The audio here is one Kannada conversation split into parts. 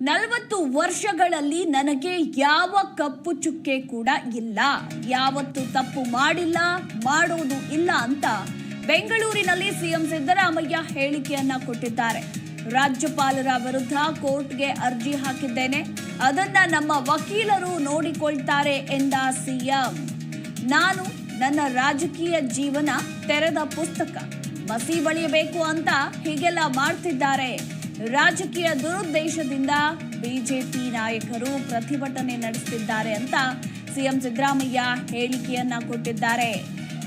ನಲವತ್ತು ವರ್ಷಗಳಲ್ಲಿ ನನಗೆ ಯಾವ ಕಪ್ಪು ಚುಕ್ಕೆ ಕೂಡ ಇಲ್ಲ. ಯಾವತ್ತು ತಪ್ಪು ಮಾಡಿಲ್ಲ ಮಾಡೋದು ಇಲ್ಲ ಅಂತ ಬೆಂಗಳೂರಿನಲ್ಲಿ ಸಿಎಂ ಸಿದ್ದರಾಮಯ್ಯ ಹೇಳಿಕೆಯನ್ನ ಕೊಟ್ಟಿದ್ದಾರೆ. ರಾಜ್ಯಪಾಲರ ವಿರುದ್ಧ ಕೋರ್ಟ್ಗೆ ಅರ್ಜಿ ಹಾಕಿದ್ದೇನೆ. ಅದನ್ನ ನಮ್ಮ ವಕೀಲರು ನೋಡಿಕೊಳ್ತಾರೆ ಎಂದ ಸಿಎಂ. ನಾನು ನನ್ನ ರಾಜಕೀಯ ಜೀವನ ತೆರೆದ ಪುಸ್ತಕ. ಮಸಿ ಬಳಿಯಬೇಕು ಅಂತ ಹೀಗೆಲ್ಲ ಮಾಡ್ತಿದ್ದಾರೆ. ರಾಜಕೀಯ ದುರುದ್ದೇಶದಿಂದ ಬಿಜೆಪಿ ನಾಯಕರು ಪ್ರತಿಭಟನೆ ನಡೆಸುತ್ತಿದ್ದಾರೆ ಅಂತ ಸಿಎಂ ಸಿದ್ದರಾಮಯ್ಯ ಹೇಳಿಕೆಯನ್ನ ಕೊಟ್ಟಿದ್ದಾರೆ.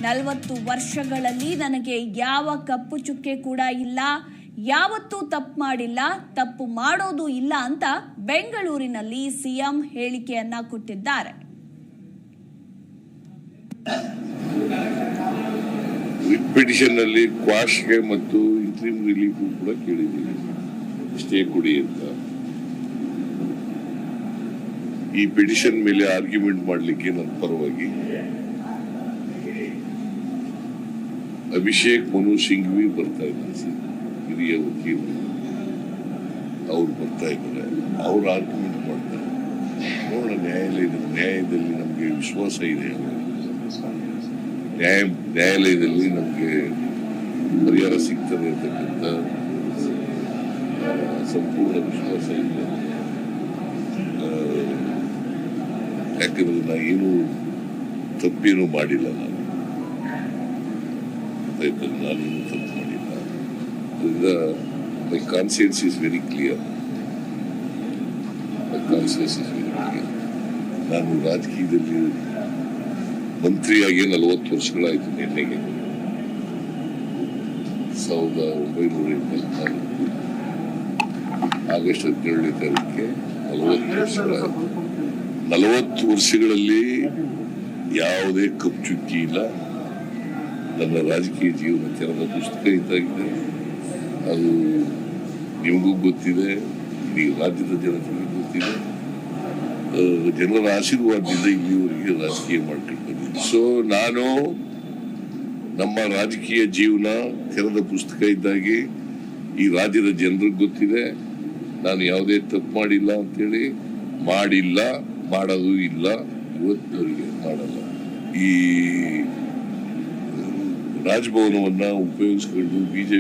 ನಲವತ್ತು ವರ್ಷಗಳಲ್ಲಿ ನನಗೆ ಯಾವ ಕಪ್ಪು ಚುಕ್ಕೆ ಕೂಡ ಇಲ್ಲ, ಯಾವತ್ತೂ ತಪ್ಪು ಮಾಡಿಲ್ಲ, ತಪ್ಪು ಮಾಡೋದು ಇಲ್ಲ ಅಂತ ಬೆಂಗಳೂರಿನಲ್ಲಿ ಸಿಎಂ ಹೇಳಿಕೆಯನ್ನ ಕೊಟ್ಟಿದ್ದಾರೆ. ಪಿಟಿಷನ್ನಲ್ಲಿ ಕ್ವಾಶ್ಗೆ ಮತ್ತು ಇಂಟ್ರೀಮ್ ರಿಲೀಫ್ ಕೂಡ ಕೇಳಿದ್ದೀವಿ ಸ್ಟೇ ಕೊಡಿ ಅಂತ. ಈ ಪಿಟಿಷನ್ ಮೇಲೆ ಆರ್ಗ್ಯುಮೆಂಟ್ ಮಾಡಲಿಕ್ಕೆ ನನ್ನ ಪರವಾಗಿ ಅಭಿಷೇಕ್ ಮನು ಸಿಂಘ್ವಿ ಬರ್ತಾ ಇದ್ದಾರೆ ಹಿರಿಯ ವಕೀಲರು. ಅವ್ರು ಬರ್ತಾ ಇದ್ದಾರೆ. ಅವ್ರು ಆರ್ಗ್ಯುಮೆಂಟ್ ಮಾಡ್ತಾರೆ. ನೋಡೋಣ ನ್ಯಾಯಾಲಯದ ನ್ಯಾಯದಲ್ಲಿ ನಮಗೆ ವಿಶ್ವಾಸ ಇದೆ. ನ್ಯಾಯ, ನ್ಯಾಯಾಲಯದಲ್ಲಿ ನಮಗೆ ಪರಿಹಾರ ಸಿಗ್ತದೆ ಅಂತಕ್ಕಂಥ ಸಂಪೂರ್ಣ ಆ, ಯಾಕಂದ್ರೆ ನಾ ಏನು ತಪ್ಪೇನು ಮಾಡಿಲ್ಲ ನಾನು ಆಯ್ತಾ? ನಾನೇನು ತಪ್ಪು ಮಾಡಿಲ್ಲ ಅದರಿಂದ my conscience is very clear my conscience is very clear ನಾನು ರಾಜಕೀಯದಲ್ಲಿ ಮಂತ್ರಿಯಾಗಿ ನಲವತ್ತು ವರ್ಷಗಳಾಯಿತು ನಿನ್ನೆಗೆ ಸಾವಿರದ ಒಂಬೈನೂರ ಎಂಬತ್ನಾಲ್ಕು ಆಗಸ್ಟ್ ಹದಿನೇಳನೇ ತಾರೀಕಿಗೆ ನಲವತ್ತು ವರ್ಷಗಳ ನಲವತ್ತು ವರ್ಷಗಳಲ್ಲಿ ಯಾವುದೇ ಕಪ್ಪು ಚುಕ್ಕಿ ಇಲ್ಲ. ನನ್ನ ರಾಜಕೀಯ ಜೀವನ ತೆರೆದ ಪುಸ್ತಕ ಇದ್ದಾಗಿದೆ ಅದು ನಿಮಗೂ ಗೊತ್ತಿದೆ, ಈ ರಾಜ್ಯದ ಜನತೆಗೂ ಗೊತ್ತಿದೆ. ಜನರ ಆಶೀರ್ವಾದದಿಂದ ಇಲ್ಲಿವರೆಗೆ ರಾಜಕೀಯ ಮಾಡ್ಕೊಂಡು ಬಂದಿದ್ದೆ ಸೊ ನಾನು ನಮ್ಮ ರಾಜಕೀಯ ಜೀವನ ತೆರೆದ ಪುಸ್ತಕ ಇದ್ದಾಗಿ ಈ ರಾಜ್ಯದ ಜನರಿಗೆ ಗೊತ್ತಿದೆ. ನಾನು ಯಾವುದೇ ತಪ್ಪು ಮಾಡಿಲ್ಲ ಅಂತೇಳಿ ಮಾಡಿಲ್ಲ ಮಾಡೋದು ಇಲ್ಲ ಇವತ್ತವರಿಗೆ ಮಾಡಲ್ಲ. ಈ ರಾಜಭವನವನ್ನು ಉಪಯೋಗಿಸ್ಕೊಂಡು ಬಿ ಜೆ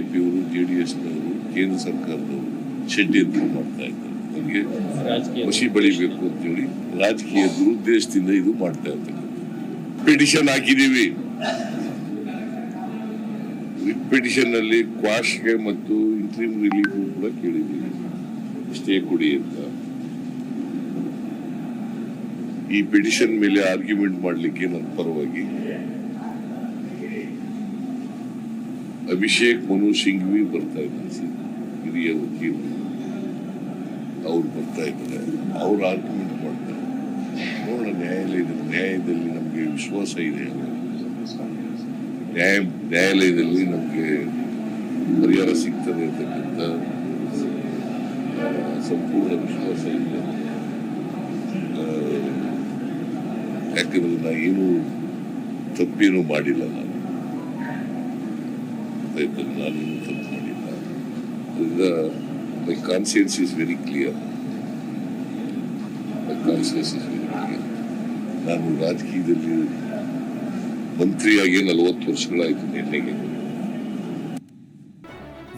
ಡಿ ಎಸ್ನವರು ಕೇಂದ್ರ ಸರ್ಕಾರದವರು ಷಡ್ಯಂತ್ರ ಮಾಡ್ತಾ ಇದ್ದಾರೆ. ನನಗೆ ರಾಜಕೀಯ ಬೆಳಿಬೇಕು ಅಂತೇಳಿ ರಾಜಕೀಯ ದುರುದ್ದೇಶದಿಂದ ಇದು ಮಾಡ್ತಾ ಇರ್ತಕ್ಕಂಥ ಪಿಟಿಷನ್ ಹಾಕಿದ್ದೀವಿ. ಪಿಟಿಷನ್ನಲ್ಲಿ ಪಿಟಿಷನ್ ಅಲ್ಲಿ ಕ್ವಾಶ್ಗೆ ಮತ್ತು ಇಂಟ್ರೀಮ್ ರಿಲೀಫ್ ಕೂಡ ಕೇಳಿದ್ದೀವಿ. ಸ್ಟೇ ಕೊಡಿ ಅಂತ. ಈ ಪಿಟಿಷನ್ ಮೇಲೆ ಆರ್ಗ್ಯುಮೆಂಟ್ ಮಾಡಲಿಕ್ಕೆ ನನ್ನ ಪರವಾಗಿ. ಅಭಿಷೇಕ್ ಮನು ಸಿಂಘ್ವಿ ಬರ್ತಾ ಇದ್ದಾರೆ ಹಿರಿಯ ವಕೀಲರು ಅವ್ರು ಬರ್ತಾ ಇದ್ದಾರೆ. ಅವ್ರು ಆರ್ಗ್ಯುಮೆಂಟ್ ಮಾಡ್ತಾರೆ. ನೋಡೋಣ, ನ್ಯಾಯಾಲಯದ, ನ್ಯಾಯದಲ್ಲಿ ನಮಗೆ ವಿಶ್ವಾಸ ಇದೆ ನ್ಯಾಯ, ನ್ಯಾಯಾಲಯದಲ್ಲಿ ನಮಗೆ ಪರಿಹಾರ ಸಿಗ್ತದೆ ಅಂತಕ್ಕಂಥ ಸಂಪೂರ್ಣ ವಿಶ್ವಾಸ ಇದೆ ಯಾಕಂದ್ರೆ ನಾ ಏನು ತಪ್ಪೇನು ಮಾಡಿಲ್ಲ ನಾನು. ಯಾಕಂದ್ರೆ ನಾನೇನು ತಪ್ಪು ಮಾಡಿಲ್ಲ. ಅದರಿಂದ my conscience is very clear my conscience is very clear ನಾನು ರಾಜಕೀಯದಲ್ಲಿ ಮಂತ್ರಿಯಾಗಿ ನಲವತ್ತು ವರ್ಷಗಳಾಯಿತು ನಿನ್ನೆಗೆ.